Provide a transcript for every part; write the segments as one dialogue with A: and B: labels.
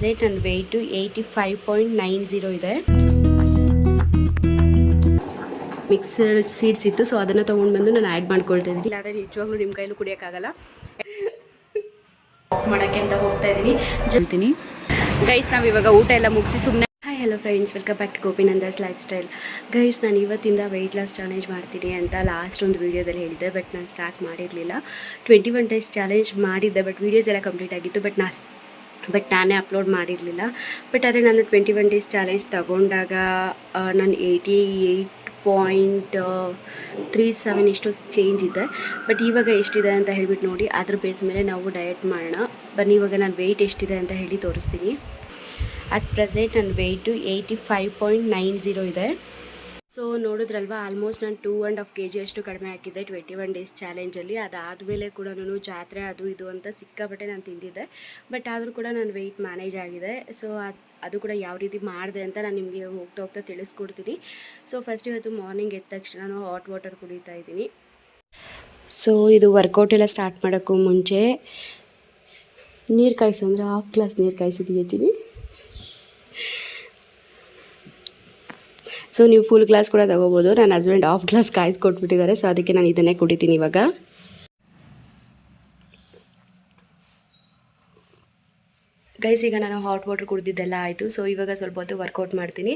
A: Present ನನ್ನ weight eighty five point nine zero ಇದೆ. Mixed seeds ಇತ್ತು ಸೊ ಅದನ್ನು ತೊಗೊಂಡು ಬಂದು ನಾನು ಆ್ಯಡ್ ಮಾಡ್ಕೊಳ್ತಾ ಇದ್ದೀನಿ. ಇಲ್ಲಾಂದರೆ ನಿಜವಾಗ್ಲೂ ನಿಮ್ಮ ಕೈಲೂ ಕುಡಿಯೋಕ್ಕಾಗಲ್ಲ. ಮಾಡೋಕ್ಕೆ ಅಂತ ಹೋಗ್ತಾ ಇದ್ದೀನಿ.
B: ಹೇಳ್ತೀನಿ.
A: ಗೈಸ್ ನಾವು ಇವಾಗ ಊಟ ಎಲ್ಲ ಮುಗಿಸಿ ಸುಮ್ಮನೆ hi hello friends welcome back to Gopinandas life style guys ನಾನು ಇವತ್ತಿಂದ ವೆಯ್ಟ್ ಲಾಸ್ ಚಾಲೆಂಜ್ ಮಾಡ್ತೀನಿ ಅಂತ ಲಾಸ್ಟ್ ಒಂದು ವೀಡಿಯೋದಲ್ಲಿ ಹೇಳಿದ್ದೆ ಬಟ್ ನಾನು ಸ್ಟಾರ್ಟ್ ಮಾಡಿರಲಿಲ್ಲ. ಟ್ವೆಂಟಿ ಒನ್ ಡೇಸ್ ಚಾಲೆಂಜ್ ಮಾಡಿದ್ದೆ ಬಟ್ ವೀಡಿಯೋಸ್ ಎಲ್ಲ ಕಂಪ್ಲೀಟ್ ಆಗಿತ್ತು ಬಟ್ ನಾನು ಬಟ್ ನಾನೇ ಅಪ್ಲೋಡ್ ಮಾಡಿರಲಿಲ್ಲ. ಬಟ್ ಆದರೆ ನಾನು ಟ್ವೆಂಟಿ ಒನ್ ಡೇಸ್ ಚಾಲೆಂಜ್ ತಗೊಂಡಾಗ ನಾನು eighty eight point three seven ಇಷ್ಟು ಚೇಂಜ್ ಇದೆ. ಬಟ್ ಇವಾಗ ಎಷ್ಟಿದೆ ಅಂತ ಹೇಳ್ಬಿಟ್ಟು ನೋಡಿ, ಅದ್ರ ಬೇಸ್ ಮೇಲೆ ನಾವು ಡಯಟ್ ಮಾಡೋಣ. ಬನ್ನಿ, ಇವಾಗ ನಾನು ವೆಯ್ಟ್ ಎಷ್ಟಿದೆ ಅಂತ ಹೇಳಿ ತೋರಿಸ್ತೀನಿ. ಅಟ್ ಪ್ರೆಸೆಂಟ್ ನನ್ನ weight eighty five point nine zero ಇದೆ. ಸೊ ನೋಡಿದ್ರಲ್ವ ಆಲ್ಮೋಸ್ಟ್ ನಾನು two and half K G ಅಷ್ಟು ಕಡಿಮೆ ಹಾಕಿದ್ದೆ ಟ್ವೆಂಟಿ ಒನ್ ಡೇಸ್ ಚಾಲೆಂಜಲ್ಲಿ ಅದಾದಮೇಲೆ ಕೂಡ ನಾನು ಜಾತ್ರೆ ಅದು ಇದು ಅಂತ ಸಿಕ್ಕಾಪಟ್ಟೆ ನಾನು ತಿಂದಿದ್ದೆ. ಬಟ್ ಆದರೂ ಕೂಡ ನಾನು ವೆಯ್ಟ್ ಮ್ಯಾನೇಜ್ ಆಗಿದೆ ಸೊ ಅದು ಕೂಡ ಯಾವ ರೀತಿ ಮಾಡಿದೆ ಅಂತ ನಾನು ನಿಮಗೆ ಹೋಗ್ತಾ ಹೋಗ್ತಾ ತಿಳಿಸ್ಕೊಡ್ತೀನಿ. ಸೊ ಫಸ್ಟ್ ಇವತ್ತು ಮಾರ್ನಿಂಗ್ ಎದ್ದ ತಕ್ಷಣ ನಾನು ಹಾಟ್ ವಾಟರ್ ಕುಡಿತಾ ಇದ್ದೀನಿ. ಸೊ ಇದು ವರ್ಕೌಟ್ ಎಲ್ಲ ಸ್ಟಾರ್ಟ್ ಮಾಡೋಕ್ಕೂ ಮುಂಚೆ ನೀರು ಕಾಯಿಸು ಅಂದರೆ ಹಾಫ್ ಗ್ಲಾಸ್ ನೀರು ಕಾಯಿಸಿದ್ದೀನಿ ಸೊ ನೀವು ಫುಲ್ ಗ್ಲಾಸ್ ಕೂಡ ತಗೋಬೋದು. ನನ್ನ ಹಸ್ಬೆಂಡ್ ಹಾಫ್ ಗ್ಲಾಸ್ ಕಾಯಿಸ್ಕೊಟ್ಬಿಟ್ಟಿದ್ದಾರೆ ಸೊ ಅದಕ್ಕೆ ನಾನು ಇದನ್ನೇ ಕುಡಿತೀನಿ ಇವಾಗ. ಗೈಸ್ ಈಗ ನಾನು ಹಾಟ್ ವಾಟರ್ ಕುಡಿದಿದ್ದೆಲ್ಲ ಆಯಿತು. ಸೊ ಇವಾಗ ಸ್ವಲ್ಪ ಹೊತ್ತು ವರ್ಕೌಟ್ ಮಾಡ್ತೀನಿ.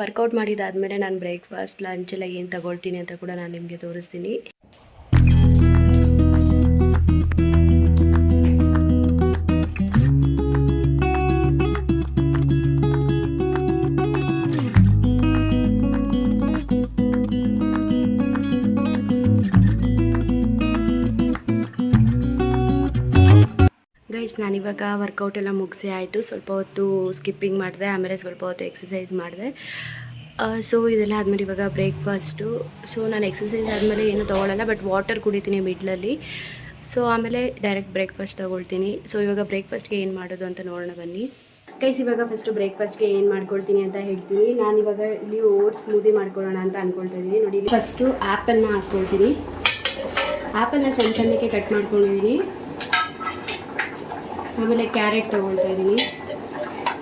A: ವರ್ಕೌಟ್ ಮಾಡಿದಾದಮೇಲೆ ನಾನು ಬ್ರೇಕ್ಫಾಸ್ಟ್ ಲಂಚ್ ಎಲ್ಲ ಏನು ತಗೊಳ್ತೀನಿ ಅಂತ ಕೂಡ ನಾನು ನಿಮಗೆ ತೋರಿಸ್ತೀನಿ. ನಾನಿವಾಗ ವರ್ಕೌಟ್ ಎಲ್ಲ ಮುಗಿಸಿ ಆಯಿತು. ಸ್ವಲ್ಪ ಹೊತ್ತು ಸ್ಕಿಪ್ಪಿಂಗ್ ಮಾಡಿದೆ, ಆಮೇಲೆ ಸ್ವಲ್ಪ ಹೊತ್ತು ಎಕ್ಸಸೈಸ್ ಮಾಡಿದೆ. ಸೊ ಇದೆಲ್ಲ ಆದಮೇಲೆ ಇವಾಗ ಬ್ರೇಕ್ಫಾಸ್ಟು ಸೊ ನಾನು ಎಕ್ಸಸೈಸ್ ಆದಮೇಲೆ ಏನು ತೊಗೊಳ್ಳಲ್ಲ ಬಟ್ ವಾಟರ್ ಕುಡಿತೀನಿ ಮಿಡ್ಲಲ್ಲಿ ಸೊ ಆಮೇಲೆ ಡೈರೆಕ್ಟ್ ಬ್ರೇಕ್ಫಾಸ್ಟ್ ತೊಗೊಳ್ತೀನಿ. ಸೊ ಇವಾಗ ಬ್ರೇಕ್ಫಾಸ್ಟ್ಗೆ ಏನು ಮಾಡೋದು ಅಂತ ನೋಡೋಣ ಬನ್ನಿ. ಕೈಸ್ ಇವಾಗ ಫಸ್ಟು ಬ್ರೇಕ್ಫಾಸ್ಟ್ಗೆ ಏನು ಮಾಡ್ಕೊಳ್ತೀನಿ ಅಂತ ಹೇಳ್ತೀನಿ. ನಾನು ಇವಾಗ ಇಲ್ಲಿ ಓಟ್ಸ್ ಸ್ಮೂದಿ ಮಾಡ್ಕೊಳ್ಳೋಣ ಅಂತ ಅಂದ್ಕೊಳ್ತಾ ಇದ್ದೀನಿ. ನೋಡಿ ಫಸ್ಟು ಆ್ಯಪನ್ನು ಹಾಕ್ಕೊಳ್ತೀನಿ ಆ್ಯಪನ್ನು ಸಣ್ಣ ಸಣ್ಣಕ್ಕೆ ಕಟ್ ಮಾಡ್ಕೊಂಡಿದ್ದೀನಿ. ಆಮೇಲೆ ಕ್ಯಾರೆಟ್ ತೊಗೊಳ್ತಾ ಇದ್ದೀನಿ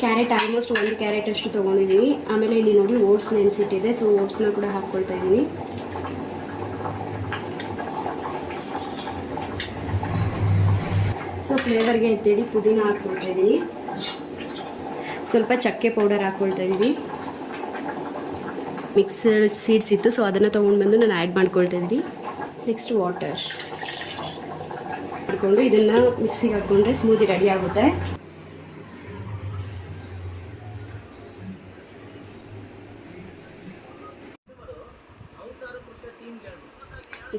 A: ಕ್ಯಾರೆಟ್ ಆಲ್ಮೋಸ್ಟ್ ಒಂದು ಕ್ಯಾರೆಟ್ ಅಷ್ಟು ತೊಗೊಂಡಿದ್ದೀನಿ ಆಮೇಲೆ ಇಲ್ಲಿ ನೋಡಿ ಓಟ್ಸ್ ನೆನೆಸಿಟ್ಟಿದೆ ಸೊ ಓಟ್ಸ್ನ ಕೂಡ ಹಾಕ್ಕೊಳ್ತಾ ಇದ್ದೀನಿ ಸೊ ಫ್ಲೇವರ್ಗೆ ಅಂತೇಳಿ ಪುದೀನ ಹಾಕ್ಕೊಳ್ತಾ ಇದ್ದೀನಿ ಸ್ವಲ್ಪ ಚಕ್ಕೆ ಪೌಡರ್ ಹಾಕ್ಕೊಳ್ತಾ ಇದ್ದೀನಿ ಮಿಕ್ಸಡ್ ಸೀಡ್ಸ್ ಇತ್ತು ಸೊ ಅದನ್ನು ತೊಗೊಂಡು ಬಂದು ನಾನು ಆ್ಯಡ್ ಮಾಡ್ಕೊಳ್ತಾ ಇದ್ದೀನಿ ನೆಕ್ಸ್ಟ್ ವಾಟರ್ ಹಾಕ್ಕೊಂಡು ಇದನ್ನು ಮಿಕ್ಸಿಗೆ ಹಾಕ್ಕೊಂಡ್ರೆ ಸ್ಮೂದಿ ರೆಡಿ ಆಗುತ್ತೆ.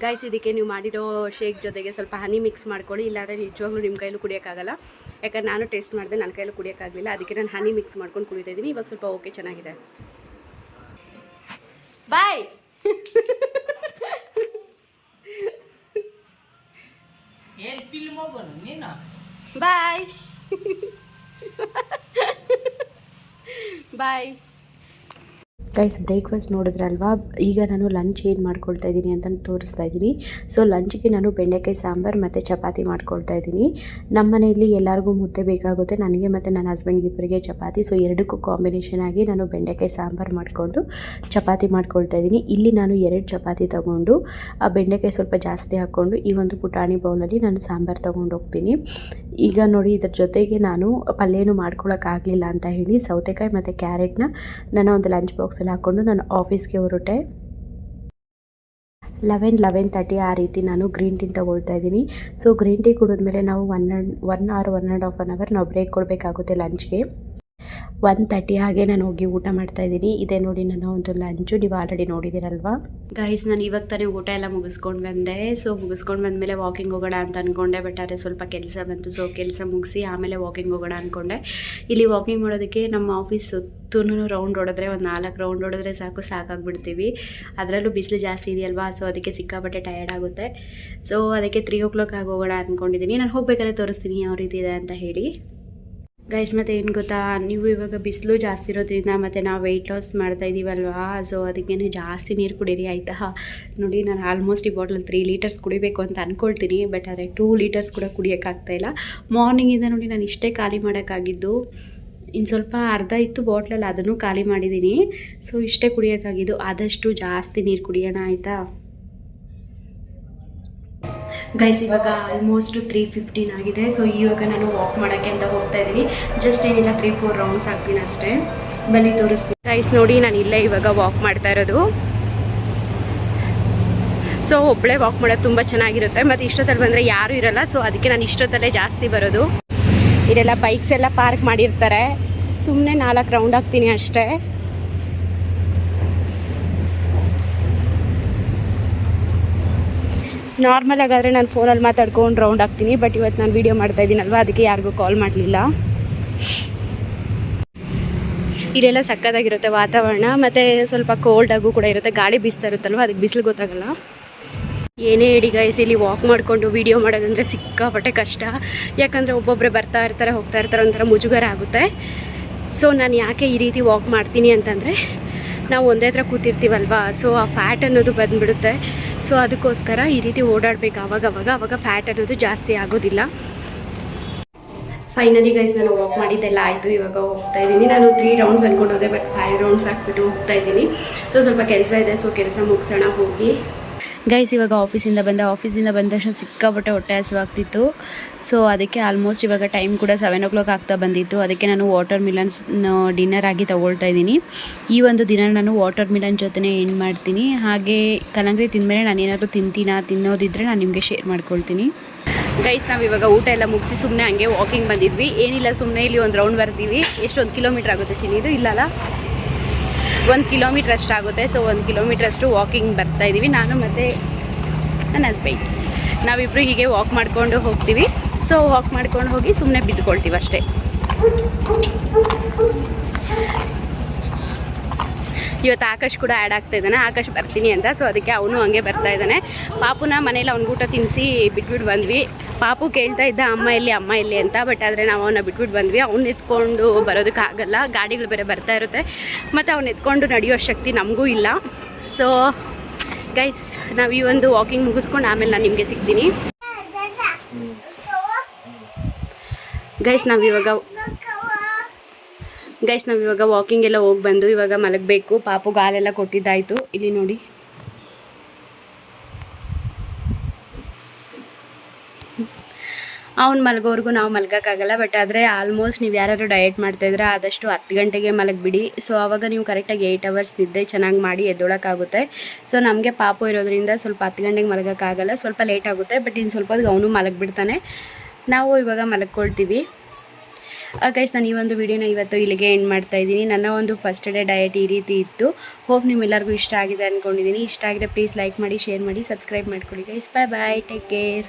A: ಗಾಯ್ಸ್ ಇದಕ್ಕೆ ನೀವು ಮಾಡಿರೋ ಶೇಕ್ ಜೊತೆಗೆ ಸ್ವಲ್ಪ ಹನಿ ಮಿಕ್ಸ್ ಮಾಡ್ಕೊಳ್ಳಿ, ಇಲ್ಲಾಂದರೆ ನಿಜವಾಗ್ಲೂ ನಿಮ್ಮ ಕೈಲೂ ಕುಡಿಯೋಕ್ಕಾಗಲ್ಲ. ಯಾಕಂದ್ರೆ ನಾನು ಟೇಸ್ಟ್ ಮಾಡಿದೆ ನನ್ನ ಕೈಲೂ ಕುಡಿಯೋಕ್ಕಾಗಲಿಲ್ಲ. ಅದಕ್ಕೆ ನಾನು ಹನಿ ಮಿಕ್ಸ್ ಮಾಡ್ಕೊಂಡು ಕುಡಿತಾ ಇದ್ದೀನಿ ಇವಾಗ ಸ್ವಲ್ಪ ಓಕೆ ಚೆನ್ನಾಗಿದೆ. ಬಾಯ್
B: ಏನು ಫಿಲ್ಮ್ ಹೋಗೋನು ನೀನು
A: ಬಾಯ್ ಬಾಯ್ ಗೈಸ್ ಬ್ರೇಕ್ಫಾಸ್ಟ್ ನೋಡಿದ್ರಲ್ವಾ? ಈಗ ನಾನು ಲಂಚ್ ಏನು ಮಾಡ್ಕೊಳ್ತಾ ಇದ್ದೀನಿ ಅಂತ ತೋರಿಸ್ತಾ ಇದ್ದೀನಿ. ಸೊ ಲಂಚ್ಗೆ ನಾನು ಬೆಂಡೆಕಾಯಿ, ಸಾಂಬಾರು ಮತ್ತು ಚಪಾತಿ ಮಾಡ್ಕೊಳ್ತಾ ಇದ್ದೀನಿ. ನಮ್ಮ ಮನೆಯಲ್ಲಿ ಎಲ್ಲರಿಗೂ ಮುದ್ದೆ ಬೇಕಾಗುತ್ತೆ. ನನಗೆ ಮತ್ತು ನನ್ನ ಹಸ್ಬೆಂಡ್ಗೆ ಇಬ್ಬರಿಗೆ ಚಪಾತಿ. ಸೊ ಎರಡಕ್ಕೂ ಕಾಂಬಿನೇಷನ್ ಆಗಿ ನಾನು ಬೆಂಡೆಕಾಯಿ, ಸಾಂಬಾರು ಮಾಡಿಕೊಂಡು ಚಪಾತಿ ಮಾಡ್ಕೊಳ್ತಾ ಇದ್ದೀನಿ. ಇಲ್ಲಿ ನಾನು ಎರಡು ಚಪಾತಿ ತಗೊಂಡು, ಆ ಬೆಂಡೆಕಾಯಿ ಸ್ವಲ್ಪ ಜಾಸ್ತಿ ಹಾಕ್ಕೊಂಡು ಈ ಒಂದು ಪುಟಾಣಿ ಬೌಲಲ್ಲಿ ನಾನು ಸಾಂಬಾರು ತೊಗೊಂಡು ಹೋಗ್ತೀನಿ. ಈಗ ನೋಡಿ, ಇದ್ರ ಜೊತೆಗೆ ನಾನು ಪಲ್ಯನೂ ಮಾಡ್ಕೊಳಕ್ಕಾಗಲಿಲ್ಲ ಅಂತ ಹೇಳಿ ಸೌತೆಕಾಯಿ ಮತ್ತು ಕ್ಯಾರೆಟ್ನ ನನ್ನ ಒಂದು ಲಂಚ್ ಬಾಕ್ಸಲ್ಲಿ ಹಾಕ್ಕೊಂಡು ನಾನು ಆಫೀಸ್ಗೆ ಹೊರಟೆ. ಲೆವೆನ್ ಲೆವೆನ್ ತರ್ಟಿ ಆ ರೀತಿ ನಾನು ಗ್ರೀನ್ ಟೀ ತೊಗೊಳ್ತಾ ಇದ್ದೀನಿ. ಸೊ ಗ್ರೀನ್ ಟೀ ಕುಡಿದ್ಮೇಲೆ ನಾವು one and one or one and half an hour ನಾವು ಬ್ರೇಕ್ ಕೊಡಬೇಕಾಗುತ್ತೆ ಲಂಚ್ಗೆ ಒನ್ ತರ್ಟಿ ಹಾಗೆ ನಾನು ಹೋಗಿ ಊಟ ಮಾಡ್ತಾ ಇದ್ದೀನಿ. ಇದೇ ನೋಡಿ ನನ್ನ ಒಂದು ಲಂಚು. ನೀವು ಆಲ್ರೆಡಿ ನೋಡಿದ್ದೀರಲ್ವಾ? ಗೈಸ್ ನಾನು ಇವಾಗ ತಾನೇ ಊಟ ಎಲ್ಲ ಮುಗಿಸ್ಕೊಂಡು ಬಂದೆ. ಸೊ ಮುಗಿಸ್ಕೊಂಡು ಬಂದಮೇಲೆ ವಾಕಿಂಗ್ ಹೋಗೋಣ ಅಂತ ಅಂದ್ಕೊಂಡೆ ಬಟ್ ಆದರೆ ಸ್ವಲ್ಪ ಕೆಲಸ ಬಂತು. ಸೊ ಕೆಲಸ ಮುಗಿಸಿ ಆಮೇಲೆ ವಾಕಿಂಗ್ ಹೋಗೋಣ ಅಂದ್ಕೊಂಡೆ ಇಲ್ಲಿ ವಾಕಿಂಗ್ ಮಾಡೋದಕ್ಕೆ ನಮ್ಮ ಆಫೀಸ್ ಸುತ್ತೂ ರೌಂಡ್ ಹೊಡೆದ್ರೆ, ಒಂದು ನಾಲ್ಕು ರೌಂಡ್ ಹೊಡೆದ್ರೆ ಸಾಕು, ಸಾಕಾಗ್ಬಿಡ್ತೀವಿ. ಅದರಲ್ಲೂ ಬಿಸಿಲು ಜಾಸ್ತಿ ಇದೆಯಲ್ವಾ? ಸೊ ಅದಕ್ಕೆ ಸಿಕ್ಕಾಪಟ್ಟೆ ಟಯರ್ಡ್ ಆಗುತ್ತೆ. ಸೊ ಅದಕ್ಕೆ ತ್ರೀ ಓ ಕ್ಲಾಕ್ ಆಗಿ ಹೋಗೋಣ ಅಂದ್ಕೊಂಡಿದ್ದೀನಿ ನಾನು ಹೋಗ್ಬೇಕಾದ್ರೆ ತೋರಿಸ್ತೀನಿ ಯಾವ ರೀತಿ ಇದೆ ಅಂತ ಹೇಳಿ. ಗೈಸ್ ಮತ್ತೆ ಏನು ಗೊತ್ತಾ? ನೀವು ಇವಾಗ ಬಿಸಿಲು ಜಾಸ್ತಿ ಇರೋದ್ರಿಂದ ಮತ್ತು ನಾವು ವೆಯ್ಟ್ ಲಾಸ್ ಮಾಡ್ತಾ ಇದ್ದೀವಲ್ವಾ ಸೊ ಅದಕ್ಕೇನೆ ಜಾಸ್ತಿ ನೀರು ಕುಡೀರಿ, ಆಯಿತಾ? ನೋಡಿ, ನಾನು ಆಲ್ಮೋಸ್ಟ್ ಈ ಬಾಟ್ಲಲ್ಲಿ ತ್ರೀ ಲೀಟರ್ಸ್ ಕುಡಿಬೇಕು ಅಂತ ಅಂದ್ಕೊಳ್ತೀನಿ ಬಟ್ ಆದರೆ ಟೂ ಲೀಟರ್ಸ್ ಕೂಡ ಕುಡಿಯೋಕ್ಕಾಗ್ತಾಯಿಲ್ಲ ಮಾರ್ನಿಂಗಿಂದ ನೋಡಿ ನಾನು ಇಷ್ಟೇ ಖಾಲಿ ಮಾಡೋಕ್ಕಾಗಿದ್ದು. ಇನ್ನು ಸ್ವಲ್ಪ ಅರ್ಧ ಇತ್ತು ಬಾಟ್ಲಲ್ಲಿ ಅದನ್ನು ಖಾಲಿ ಮಾಡಿದ್ದೀನಿ ಸೊ ಇಷ್ಟೇ ಕುಡಿಯೋಕ್ಕಾಗಿದ್ದು. ಆದಷ್ಟು ಜಾಸ್ತಿ ನೀರು ಕುಡಿಯೋಣ, ಆಯಿತಾ? ಗೈಸ್ ಇವಾಗ ಆಲ್ಮೋಸ್ಟ್ ತ್ರೀ ಫಿಫ್ಟೀನ್ ಆಗಿದೆ. ಸೊ ಇವಾಗ ನಾನು ವಾಕ್ ಮಾಡೋಕ್ಕೆ ಅಂತ ಹೋಗ್ತಾ ಇದ್ದೀನಿ ಜಸ್ಟ್ ಏನಿಲ್ಲ ತ್ರೀ ಫೋರ್ ರೌಂಡ್ಸ್ ಆಗ್ತೀನಿ ಅಷ್ಟೇ. ಬನ್ನಿ, ತೋರಿಸ್ತೀನಿ. ಗೈಸ್ ನೋಡಿ, ನಾನು ಇಲ್ಲೇ ಇವಾಗ ವಾಕ್ ಮಾಡ್ತಾ ಇರೋದು. ಸೊ ಒಬ್ಬಳೇ ವಾಕ್ ಮಾಡೋದು ತುಂಬ ಚೆನ್ನಾಗಿರುತ್ತೆ. ಮತ್ತು ಇಷ್ಟೊತ್ತಲ್ಲಿ ಬಂದರೆ ಯಾರೂ ಇರಲ್ಲ. ಸೊ ಅದಕ್ಕೆ ನಾನು ಇಷ್ಟೊತ್ತಲ್ಲೇ ಜಾಸ್ತಿ ಬರೋದು. ಇದೆಲ್ಲ ಬೈಕ್ಸ್ ಎಲ್ಲ ಪಾರ್ಕ್ ಮಾಡಿರ್ತಾರೆ. ಸುಮ್ಮನೆ ನಾಲ್ಕು ರೌಂಡ್ ಹಾಕ್ತೀನಿ ಅಷ್ಟೇ. ನಾರ್ಮಲ್ ಆಗಾದರೆ ನಾನು ಫೋನಲ್ಲಿ ಮಾತಾಡ್ಕೊಂಡು ರೌಂಡ್ ಆಗ್ತೀನಿ ಬಟ್ ಇವತ್ತು ನಾನು ವೀಡಿಯೋ ಮಾಡ್ತಾ ಇದ್ದೀನಲ್ವ? ಅದಕ್ಕೆ ಯಾರಿಗೂ ಕಾಲ್ ಮಾಡಲಿಲ್ಲ. ಇಲ್ಲೆಲ್ಲ ಸಕ್ಕತ್ತಾಗಿರುತ್ತೆ ವಾತಾವರಣ, ಮತ್ತು ಸ್ವಲ್ಪ ಕೋಲ್ಡಾಗೂ ಕೂಡ ಇರುತ್ತೆ. ಗಾಳಿ ಬೀಸ್ತಾ ಇರುತ್ತಲ್ವ? ಅದಕ್ಕೆ ಬಿಸಿಲು ಗೊತ್ತಾಗಲ್ಲ. ಏನೇ ಹೇಳಿ ಗೈಸ್ ಇಲ್ಲಿ ವಾಕ್ ಮಾಡಿಕೊಂಡು ವೀಡಿಯೋ ಮಾಡೋದಂದರೆ ಸಿಕ್ಕಾಪಟ್ಟೆ ಕಷ್ಟ. ಯಾಕಂದರೆ ಒಬ್ಬೊಬ್ಬರೇ ಬರ್ತಾ ಇರ್ತಾರೆ, ಹೋಗ್ತಾ ಇರ್ತಾರೆ ಒಂಥರ ಮುಜುಗರ ಆಗುತ್ತೆ. ಸೊ ನಾನು ಯಾಕೆ ಈ ರೀತಿ ವಾಕ್ ಮಾಡ್ತೀನಿ ಅಂತಂದರೆ, ನಾವು ಒಂದೇ ಹತ್ರ ಕೂತಿರ್ತೀವಲ್ವಾ? ಸೊ ಆ ಫ್ಯಾಟ್ ಅನ್ನೋದು ಬಂದುಬಿಡುತ್ತೆ. ಸೊ ಅದಕ್ಕೋಸ್ಕರ ಈ ರೀತಿ ಓಡಾಡಬೇಕು ಅವಾಗವಾಗ ಅವಾಗ. ಫ್ಯಾಟ್ ಅನ್ನೋದು ಜಾಸ್ತಿ ಆಗೋದಿಲ್ಲ. ಫೈನಲಿ ಗೈಸ್ ನಾನು ವಾಕ್ ಮಾಡಿದ್ದೆಲ್ಲ ಆಯಿತು. ಇವಾಗ ಹೋಗ್ತಾ ಇದ್ದೀನಿ. ನಾನು ತ್ರೀ ರೌಂಡ್ಸ್ ಅಂದ್ಕೊಂಡು ಹೋದೆ ಬಟ್ ಫೈವ್ ರೌಂಡ್ಸ್ ಹಾಕ್ಬಿಟ್ಟು ಹೋಗ್ತಾ ಇದ್ದೀನಿ. ಸೊ ಸ್ವಲ್ಪ ಕೆಲಸ ಇದೆ. ಸೊ ಕೆಲಸ ಮುಗಿಸೋಣ, ಹೋಗಿ. ಗೈಸ್ ಇವಾಗ ಆಫೀಸಿಂದ ಬಂದ ಆಫೀಸಿಂದ ಬಂದ ತಕ್ಷಣ ಸಿಕ್ಕಾಪಟ್ಟೆ ಹೊಟ್ಟೆ ಹಸಿವಾಗ್ತಿತ್ತು. ಸೊ ಅದಕ್ಕೆ ಆಲ್ಮೋಸ್ಟ್ ಇವಾಗ ಟೈಮ್ ಕೂಡ ಸೆವೆನ್ ಓ ಕ್ಲಾಕ್ ಆಗ್ತಾ ಬಂದಿತ್ತು. ಅದಕ್ಕೆ ನಾನು ವಾಟರ್ ಮಿಲನ್ಸ್ ಡಿನ್ನರ್ ಆಗಿ ತೊಗೊಳ್ತಾ ಇದ್ದೀನಿ. ಈ ಒಂದು ದಿನ ನಾನು ವಾಟರ್ ಮಿಲನ್ ಜೊತೆನೇ ಎಂಡ್ ಮಾಡ್ತೀನಿ. ಹಾಗೆ ಕಲಂಗಡಿ ತಿಂದಮೇಲೆ ನಾನು ಏನಾದರೂ ತಿಂತೀನಾ ತಿನ್ನೋದಿದ್ರೆ ನಾನು ನಿಮಗೆ ಶೇರ್ ಮಾಡ್ಕೊಳ್ತೀನಿ. ಗೈಸ್ ನಾವು ಇವಾಗ ಊಟ ಎಲ್ಲ ಮುಗಿಸಿ ಸುಮ್ಮನೆ ಹಂಗೆ ವಾಕಿಂಗ್ ಬಂದಿದ್ವಿ. ಏನಿಲ್ಲ ಸುಮ್ಮನೆ ಇಲ್ಲಿ ಒಂದು ರೌಂಡ್ ಬರ್ತೀವಿ. ಎಷ್ಟೊಂದು ಕಿಲೋಮೀಟ್ರ್ ಆಗುತ್ತೆ ಚಿನ್ನಿದು? ಇಲ್ಲಲ್ಲ ಒಂದು ಕಿಲೋಮೀಟ್ರ್ ಅಷ್ಟಾಗುತ್ತೆ ಸೊ ಒಂದು ಕಿಲೋಮೀಟ್ರ್ ಅಷ್ಟು ವಾಕಿಂಗ್ ಬರ್ತಾ ಇದ್ದೀವಿ ನಾನು ಮತ್ತು ನನ್ನ ಹಸ್ಬೆಂಡ್ ನಾವಿಬ್ಬರು ಹೀಗೆ ವಾಕ್ ಮಾಡಿಕೊಂಡು ಹೋಗ್ತೀವಿ. ಸೊ ವಾಕ್ ಮಾಡ್ಕೊಂಡು ಹೋಗಿ ಸುಮ್ಮನೆ ಬಿದ್ದುಕೊಳ್ತೀವಿ ಅಷ್ಟೇ ಇವತ್ತು ಆಕಾಶ್ ಕೂಡ ಆ್ಯಡ್ ಆಗ್ತಾ ಇದ್ದಾನೆ. ಆಕಾಶ್ ಬರ್ತೀನಿ ಅಂತ. ಸೊ ಅದಕ್ಕೆ ಅವನು ಹಂಗೆ ಬರ್ತಾ ಇದ್ದಾನೆ. ಪಾಪುನ ಮನೇಲಿ ಅವ್ನಿಗೆ ಊಟ ತಿನ್ನಿಸಿ ಬಿಟ್ಬಿಟ್ಟು ಬಂದ್ವಿ. ಪಾಪು ಕೇಳ್ತಾ ಇದ್ದ ಅಮ್ಮ ಇಲ್ಲಿ ಅಮ್ಮ ಇಲ್ಲಿ ಅಂತ. ಬಟ್ ಆದರೆ ನಾವು ಅವನ್ನ ಬಿಟ್ಬಿಟ್ಟು ಬಂದ್ವಿ. ಅವ್ನು ಎತ್ಕೊಂಡು ಬರೋದಕ್ಕಾಗಲ್ಲ ಗಾಡಿಗಳು ಬೇರೆ ಬರ್ತಾ ಇರುತ್ತೆ. ಮತ್ತು ಅವ್ನು ಎತ್ಕೊಂಡು ನಡೆಯೋ ಶಕ್ತಿ ನಮಗೂ ಇಲ್ಲ. ಸೊ ಗೈಸ್ ನಾವು ಈ ಒಂದು ವಾಕಿಂಗ್ ಮುಗಿಸ್ಕೊಂಡು ಆಮೇಲೆ ನಾನು ನಿಮಗೆ ಸಿಗ್ತೀನಿ. ಗೈಸ್ ನಾವು ಇವಾಗ ಗೈಸ್ ನಾವು ಇವಾಗ ವಾಕಿಂಗ್ ಎಲ್ಲ ಹೋಗಿ ಬಂದು ಇವಾಗ ಮಲಗಬೇಕು. ಪಾಪು ಗಾಲೆಲ್ಲ ಕೊಟ್ಟಿದ್ದಾಯಿತು. ಇಲ್ಲಿ ನೋಡಿ. ಅವ್ನು ಮಲಗೋವರೆಗೂ ನಾವು ಮಲಗೋಕ್ಕಾಗಲ್ಲ ಬಟ್ ಆದರೆ ಆಲ್ಮೋಸ್ಟ್ ನೀವು ಯಾರಾದರೂ ಡಯಟ್ ಮಾಡ್ತಾಯಿದ್ರೆ ಆದಷ್ಟು ಹತ್ತು ಗಂಟೆಗೆ ಮಲಗಿಬಿಡಿ. ಸೊ ಆವಾಗ ನೀವು ಕರೆಕ್ಟಾಗಿ ಏಯ್ಟ್ ಅವರ್ಸ್ ನಿದ್ದೆ ಚೆನ್ನಾಗಿ ಮಾಡಿ ಎದ್ದೊಳಕ್ಕಾಗುತ್ತೆ. ಸೊ ನಮಗೆ ಪಾಪು ಇರೋದ್ರಿಂದ ಸ್ವಲ್ಪ ಹತ್ತು ಗಂಟೆಗೆ ಮಲಗೋಕ್ಕಾಗಲ್ಲ. ಸ್ವಲ್ಪ ಲೇಟ್ ಆಗುತ್ತೆ ಬಟ್ ಇನ್ನು ಸ್ವಲ್ಪ ಅವನು ಮಲಗಿಬಿಡ್ತಾನೆ. ನಾವು ಇವಾಗ ಮಲಗ್ಕೊಳ್ತೀವಿ. ಗೈಸ್ ನಾನು ಈ ಒಂದು ವಿಡಿಯೋನ ಇವತ್ತು ಇಲ್ಲಿಗೆ ಎಂಡ್ ಮಾಡ್ತಾ ಇದ್ದೀನಿ. ನನ್ನ ಒಂದು ಫಸ್ಟ್ ಡೇ ಡಯಟ್ ಈ ರೀತಿ ಇತ್ತು. ಹೋಪ್ ನಿಮ್ಮೆಲ್ಲರಿಗೂ ಇಷ್ಟ ಆಗಿದೆ ಅಂದ್ಕೊಂಡಿದ್ದೀನಿ ಇಷ್ಟ ಆಗಿದ್ರೆ ಪ್ಲೀಸ್ ಲೈಕ್ ಮಾಡಿ ಶೇರ್ ಮಾಡಿ ಸಬ್ಸ್ಕ್ರೈಬ್ ಮಾಡ್ಕೊಳ್ಳಿ guys bye bye take care